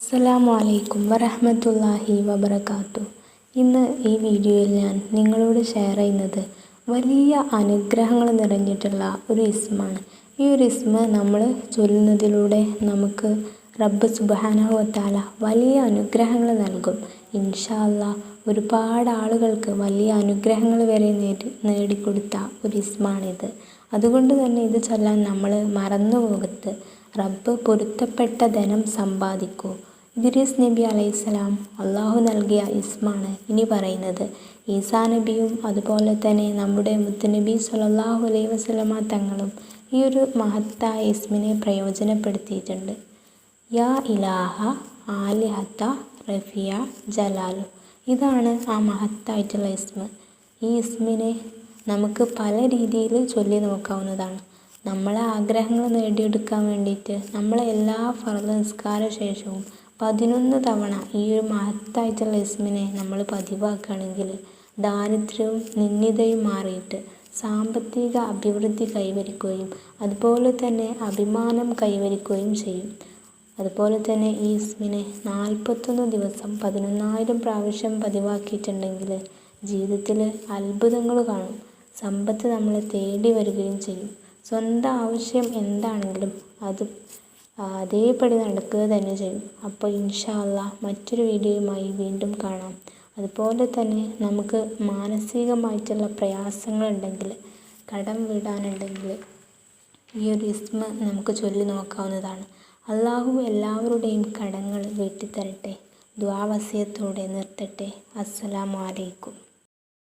അസ്സലാമു അലൈക്കും വറഹ്മത്തുള്ളാഹി വബർക്കാത്തു ഇന്ന് ഈ വീഡിയോയിൽ ഞാൻ നിങ്ങളോട് ഷെയർ ചെയ്യുന്നത് വലിയ അനുഗ്രഹങ്ങൾ നിറഞ്ഞിട്ടുള്ള ഒരു ഇസ്മാണ് ഈ ഒരു ഇസ്മ നമ്മൾ ചൊല്ലുന്നതിലൂടെ നമുക്ക് റബ്ബ് സുബ്ഹാനഹു വതആല വലിയ അനുഗ്രഹങ്ങൾ നൽകും. ഇൻഷാല്ല ഒരുപാട് ആളുകൾക്ക് വലിയ അനുഗ്രഹങ്ങൾ വരെ നേടി നേടിക്കൊടുത്ത ഒരു ഇസ്മാണിത് അതുകൊണ്ട് തന്നെ ഇത് ചൊല്ലാൻ നമ്മൾ മറന്നു പോകത്ത് റബ്ബ് പൊരുത്തപ്പെട്ട ധനം സമ്പാദിക്കൂ. ഇദ്രീസ് നബി അലൈഹിസ്സലാം അള്ളാഹു നൽകിയ ഇസ്മാണ് ഇനി പറയുന്നത്. ഈസാ നബിയും അതുപോലെ തന്നെ നമ്മുടെ മുത്തുനബി സ്വല്ലല്ലാഹു അലൈഹി വസ്ലമ തങ്ങളും ഈ ഒരു മഹത്തായ ഇസ്മിനെ പ്രയോജനപ്പെടുത്തിയിട്ടുണ്ട്. യാ ഇലാഹ ആലിഹത്ത റഫിയ ജലാലു. ഇതാണ് ആ മഹത്തായിട്ടുള്ള ഇസ്മ. ഈ ഇസ്മിനെ നമുക്ക് പല രീതിയിൽ ചൊല്ലി നോക്കാവുന്നതാണ്. നമ്മളെ ആഗ്രഹങ്ങൾ നേടിയെടുക്കാൻ വേണ്ടിയിട്ട് നമ്മളെ എല്ലാ ഫർദ് നിസ്കാര ശേഷവും പതിനൊന്ന് തവണ ഈ ഒരു മഹത്തായിട്ടുള്ള ഇസ്മിനെ നമ്മൾ പതിവാക്കുകയാണെങ്കിൽ ദാരിദ്ര്യവും നിന്ദിതയും മാറിയിട്ട് സാമ്പത്തിക അഭിവൃദ്ധി കൈവരിക്കുകയും അതുപോലെ തന്നെ അഭിമാനം കൈവരിക്കുകയും ചെയ്യും. അതുപോലെ തന്നെ ഈ ഇസ്മിനെ നാൽപ്പത്തൊന്ന് ദിവസം പതിനൊന്നായിരം പ്രാവശ്യം പതിവാക്കിയിട്ടുണ്ടെങ്കിൽ ജീവിതത്തിൽ അത്ഭുതങ്ങൾ കാണും. സമ്പത്ത് നമ്മളെ തേടി വരികയും ചെയ്യും. സ്വന്തം ആവശ്യം എന്താണെങ്കിലും അത് അതേപടി നടക്കുക തന്നെ ചെയ്യും. അപ്പോൾ ഇൻഷാ മറ്റൊരു വീഡിയോയുമായി വീണ്ടും കാണാം. അതുപോലെ തന്നെ നമുക്ക് മാനസികമായിട്ടുള്ള പ്രയാസങ്ങളുണ്ടെങ്കിൽ കടം വീടാനുണ്ടെങ്കിൽ ഈ ഒരു ഇസ്മ നമുക്ക് ചൊല്ലി നോക്കാവുന്നതാണ്. അള്ളാഹു എല്ലാവരുടെയും കടങ്ങൾ വീട്ടിത്തരട്ടെ. ദ്വാവസ്യത്തോടെ നിർത്തട്ടെ. അസ്സലാമു അലൈക്കും.